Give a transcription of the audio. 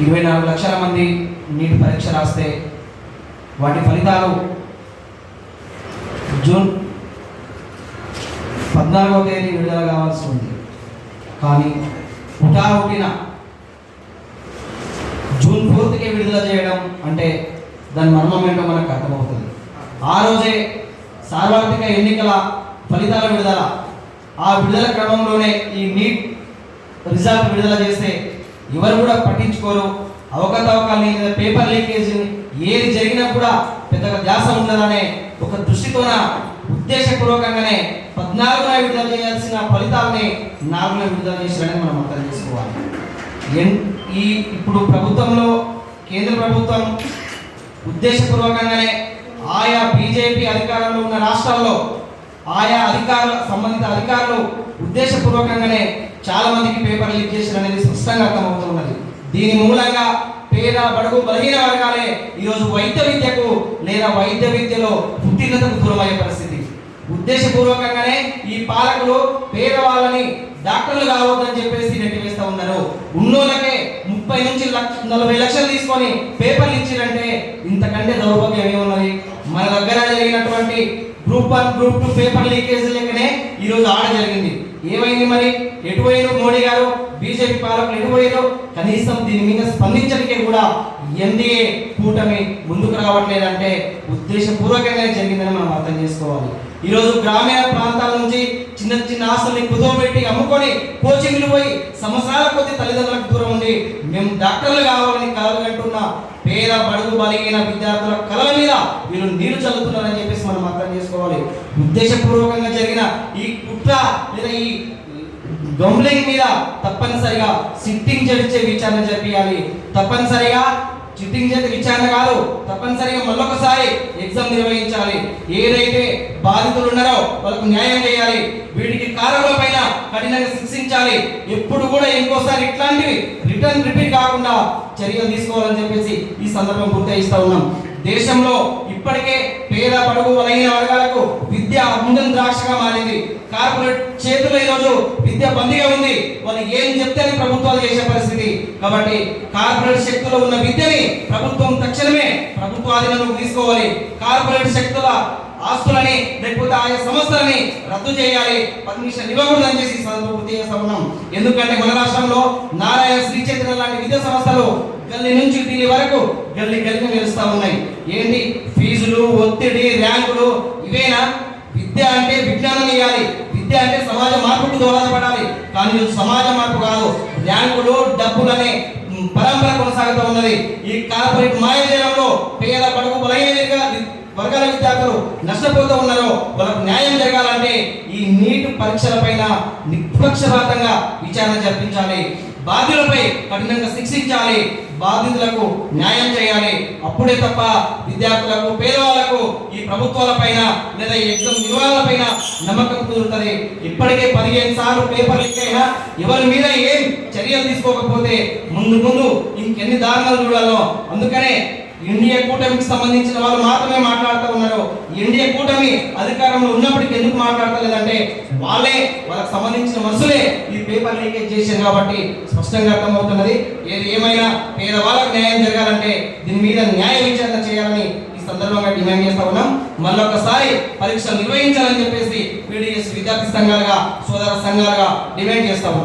ఇరవై నాలుగు లక్షల మంది నీట్ పరీక్ష రాస్తే వాటి ఫలితాలు జూన్ పద్నాలుగవ తేదీ విడుదల కావాల్సి ఉంది. కానీ హుటాహుటిన జూన్ ఫోర్త్కే విడుదల చేయడం అంటే దాని మర్మం ఏంటో మనకు అర్థమవుతుంది. ఆ రోజే సార్వత్రిక ఎన్నికల ఫలితాల విడుదల. ఆ విడుదల క్రమంలోనే ఈ నీట్ రిజల్ట్ విడుదల చేస్తే ఎవరు కూడా పట్టించుకోరు. అవకతవకాలు లేదా పేపర్ లీకేజ్ ఏది జరిగినా కూడా పెద్దగా ధ్యాస ఉండదనే ఒక దృష్టితోన ఉద్దేశపూర్వకంగానే పద్నాలుగున విడుదల చేయాల్సిన ఫలితాలని నాలుగున విడుదల చేశారని మనం అర్థం చేసుకోవాలి. ఎన్ ఈ ఇప్పుడు ప్రభుత్వంలో కేంద్ర ప్రభుత్వం ఉద్దేశపూర్వకంగానే ఆయా బీజేపీ అధికారంలో ఉన్న రాష్ట్రాల్లో ఆయా అధికారుల సంబంధిత అధికారులు ఉద్దేశపూర్వకంగానే చాలా మందికి పేపర్ లీక్ చేసిన అనేది స్పష్టంగా అర్థమవుతున్నది దీని మూలంగా పేద బడుగు బలహీన వర్గాలే ఈరోజు వైద్య విద్యకు లేదా వైద్య విద్యలో ఉత్తీర్ణతకు దూరమయ్యే పరిస్థితి. ఉద్దేశపూర్వకంగానే ఈ పాలకులు పేదవాళ్ళని డాక్టర్లు కావద్దని చెప్పేసి నెట్టివేస్తూ ఉన్నారు. ఉన్నోళ్ళకే ముప్పై నుంచి లక్ష నలభై లక్షలు తీసుకొని పేపర్లు ఇచ్చిరంటే ఇంతకంటే దౌర్భాగ్యం ఏమున్నది మన దగ్గర జరిగినటువంటి group one group two paper leakage లెక్కనే ఈరోజు ఆడ జరిగింది. ఏమైంది మరి? ఎటువైన మోడీ గారు? బీజేపీ పాలకులు ఎటు కనీసం దీని మీద స్పందించడానికి కూడా ఎన్డీఏ కూటమి ముందుకు రావట్లేదంటే ఉద్దేశపూర్వకంగా జరిగిందని మనం అర్థం చేసుకోవాలి. ఈరోజు గ్రామీణ ప్రాంతాల నుంచి చిన్న చిన్న ఆస్తుల్ని కుదవబెట్టి అమ్ముకొని కోచింగ్లు పోయి సంవత్సరాల కొద్ది తల్లిదండ్రులకు దూరం ఉండి మేము డాక్టర్లు కావాలని కలగంటున్న పేద బడుగు బలిగిన విద్యార్థుల కళల మీద వీళ్ళు నీరు చల్లుతున్నారని చెప్పేసి మనం అర్థం చేసుకోవాలి. ఉద్దేశపూర్వకంగా జరిగిన ఈ కుట్ర గంబ్లింగ్ మీద తప్పనిసరిగా సిట్టింగ్ జడ్జి విచారణ జరిపించాలి తప్పనిసరిగా సిట్టింగ్ జడ్జి విచారణ కాదు తప్పనిసరిగా మళ్ళొకసారి ఎగ్జామ్ నిర్వహించాలి. ఏదైతే బాధితులు ఉన్నారో వాళ్ళకు న్యాయం చేయాలి. వీటికి కారణాల పైన కఠినంగా శిక్షించాలి. ఎప్పుడు కూడా ఇంకోసారి ఇట్లాంటివి రిటర్న్ రిపీట్ కాకుండా చర్యలు తీసుకోవాలని చెప్పేసి ఈ సందర్భం గుర్తిస్తా ఉన్నాం. దేశంలో ఇప్పటికే పేద పడుగు బలహీన వర్గాలకు విద్య అమృతం ద్రాక్షగా మారింది. కార్పొరేట్ చేతుల్లో ఈరోజు విద్య బందీగా ఉంది. వాళ్ళు ఏం చెప్తే ప్రభుత్వాలు చేసే పరిస్థితి. కాబట్టి కార్పొరేట్ శక్తులు ఉన్న విద్యని ప్రభుత్వం తక్షణమే ప్రభుత్వ ఆధీనంలోకి తీసుకోవాలి. కార్పొరేట్ శక్తుల ఆస్తులని లేకపోతే ఆయా సంస్థలని రద్దు చేయాలి. పర్మిషన్ ఇవ్వకూడదని చేసి ఈ సందర్భంగా చేస్తా ఉన్నాం ఎందుకంటే మన రాష్ట్రంలో నారాయణ శ్రీ చైతన్య లాంటి విద్యా సంస్థలు గల్లీ నుంచి ఢిల్లీ వరకు గల్లీ గల్లి ఉన్నాయి. ఏంటి? ఫీజులు ఒత్తిడి ర్యాంకులు ఇవేనా? విద్య అంటే విజ్ఞానం ఇవ్వాలి. విద్య అంటే సమాజ మార్పుకు దోహదపడాలి. కానీ సమాజ మార్పు కాదు. ర్యాంకులు డబ్బులనే పరంపర కొనసాగుతూ ఉన్నది. ఈ కార్పొరేట్ మాయజాలంలో పేద పడుగు బలహీన వర్గాల- వర్గాల విద్యార్థులు నష్టపోతూ ఉన్నారో వాళ్ళకు న్యాయం జరగాలంటే ఈ నీట్ పరీక్షల పైన నిష్పక్షపాతంగా విచారణ జరిపించాలి. బాధ్యులపై కఠినంగా శిక్షించాలి. బాధితులకు న్యాయం చేయాలి. అప్పుడే తప్ప విద్యార్థులకు పేదవాళ్ళకు ఈ ప్రభుత్వాలపైన లేదా ఎగ్జామ్ నిర్వహణ నమ్మకం కుదురుతుంది. ఇప్పటికే పదిహేను సార్లు పేపర్ లీక్ అయినా ఎవరి మీద ఏం చర్యలు తీసుకోకపోతే ముందు ముందు ఇంకెన్ని దారుణాలు చూడాలో. అందుకనే ఇండియా కూటమికి సంబంధించిన వాళ్ళు మాత్రమే మాట్లాడుతూ ఉన్నారు. ఇండియా కూటమి అధికారంలో ఉన్నప్పటికీ ఎందుకు మాట్లాడతలేదంటే వాళ్ళే వాళ్ళకి సంబంధించిన మనుషులే ఈ పేపర్ లీకేజ్ చేశారు కాబట్టి స్పష్టంగా అర్థమవుతున్నది. ఏది ఏమైనా పేదవాళ్ళకు న్యాయం జరగాలంటే దీని మీద న్యాయ విచారణ చేయాలని ఈ సందర్భంగా డిమాండ్ చేస్తా ఉన్నాం. మళ్ళొకసారి పరీక్షలు నిర్వహించాలని చెప్పేసి పీడిఎస్ విద్యార్థి సంఘాలుగా సోదర సంఘాలుగా డిమాండ్ చేస్తా ఉన్నాం.